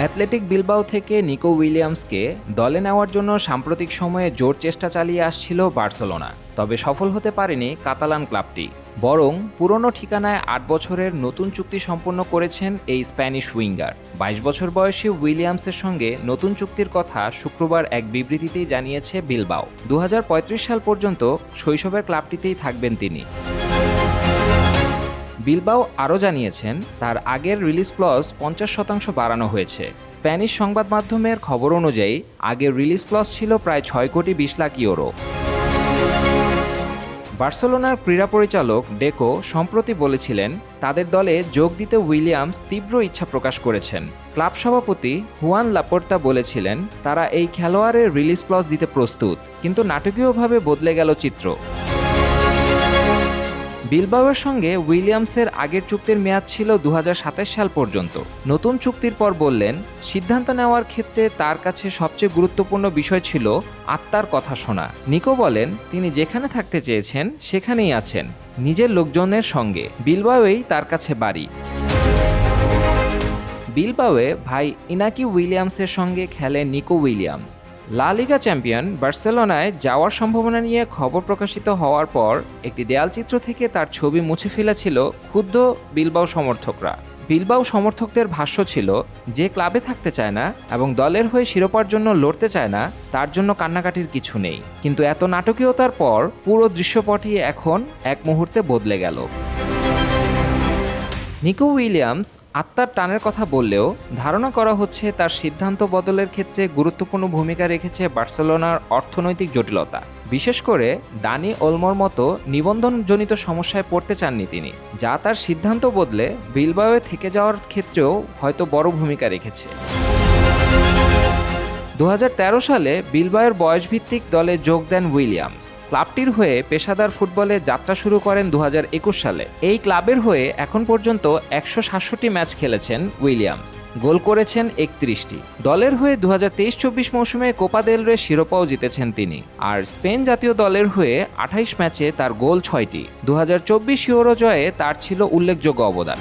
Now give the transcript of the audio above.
Athletic Bilbao থেকে নিকো উইলিয়ামসকে দলে নেওয়ার জন্য সাম্প্রতিক সময়ে জোর চেষ্টা চালিয়ে আসছিল বার্সেলোনা, তবে সফল হতে পারেনি কাতালান ক্লাবটি। বরং পুরনো ঠিকানায় আট বছরের নতুন চুক্তি সম্পন্ন করেছেন এই স্প্যানিশ উইঙ্গার। বাইশ বছর বয়সী উইলিয়ামসের সঙ্গে নতুন চুক্তির কথা শুক্রবার এক বিবৃতিতেই জানিয়েছে বিলবাও। দু হাজার পঁয়ত্রিশ সাল পর্যন্ত শৈশবের ক্লাবটিতেই থাকবেন তিনি। বিলবাও আরও জানিয়েছেন, তার আগের রিলিজ ক্লজ পঞ্চাশ শতাংশ বাড়ানো হয়েছে। স্প্যানিশ সংবাদ মাধ্যমের খবর অনুযায়ী, আগের রিলিজ ক্লজ ছিল প্রায় ছয় কোটি বিশ লাখ ইউরো। বার্সেলোনার ক্রীড়া পরিচালক ডেকো সম্প্রতি বলেছিলেন, তাদের দলে যোগ দিতে উইলিয়ামস তীব্র ইচ্ছা প্রকাশ করেছেন। ক্লাব সভাপতি হুয়ান লাপোর্তা বলেছিলেন, তারা এই খেলোয়াড়ের রিলিজ ক্লজ দিতে প্রস্তুত, কিন্তু নাটকীয়ভাবে বদলে গেল চিত্র। বিলবাওয়ের সঙ্গে উইলিয়ামসের আগের চুক্তির মেয়াদ ছিল দু হাজার সাতাশ সাল পর্যন্ত। নতুন চুক্তির পর বললেন, সিদ্ধান্ত নেওয়ার ক্ষেত্রে তার কাছে সবচেয়ে গুরুত্বপূর্ণ বিষয় ছিল আত্মার কথা শোনা। নিকো বলেন, তিনি যেখানে থাকতে চেয়েছেন, সেখানেই আছেন, নিজের লোকজনের সঙ্গে। বিলবাওয়েই তার কাছে বাড়ি। বিলবাওয়ে ভাই ইনাকি উইলিয়ামসের সঙ্গে খেলে নিকো উইলিয়ামস। লা লিগা চ্যাম্পিয়ন বার্সেলোনায় যাওয়ার সম্ভাবনা নিয়ে খবর প্রকাশিত হওয়ার পর একটি দেয়ালচিত্র থেকে তার ছবি মুছে ফেলেছিল ক্ষুদ্র বিলবাও সমর্থকরা। বিলবাও সমর্থকদের ভাষ্য ছিল, যে ক্লাবে থাকতে চায় না এবং দলের হয়ে শিরোপার জন্য লড়তে চায় না, তার জন্য কান্নাকাটির কিছু নেই। কিন্তু এত নাটকীয়তার পর পুরো দৃশ্যপটই এখন এক মুহূর্তে বদলে গেল। নিকো উইলিয়ামস আত্মার টানের কথা বললেও ধারণা করা হচ্ছে তার সিদ্ধান্ত বদলের ক্ষেত্রে গুরুত্বপূর্ণ ভূমিকা রেখেছে বার্সেলোনার অর্থনৈতিক জটিলতা। বিশেষ করে দানি ওলমোর মতো নিবন্ধনজনিত সমস্যায় পড়তে চাননি তিনি, যা তার সিদ্ধান্ত বদলে বিলবাওয়ে থেকে যাওয়ার ক্ষেত্রেও হয়তো বড় ভূমিকা রেখেছে। দু হাজার তেরো সালে বিলবায়ের বয়সভিত্তিক দলে যোগ দেন উইলিয়ামস। ক্লাবটির হয়ে পেশাদার ফুটবলে যাত্রা শুরু করেন দু হাজার একুশ সালে। এই ক্লাবের হয়ে এখন পর্যন্ত একশো সাতষট্টি ম্যাচ খেলেছেন উইলিয়ামস। গোল করেছেন একত্রিশটি। দলের হয়ে দু হাজার তেইশ চব্বিশ মৌসুমে কোপা দেল রে শিরোপাও জিতেছেন তিনি। আর স্পেন জাতীয় দলের হয়ে আঠাইশ ম্যাচে তার গোল ছয়টি। দু হাজার চব্বিশ ইউরো জয়ে তার ছিল উল্লেখযোগ্য অবদান।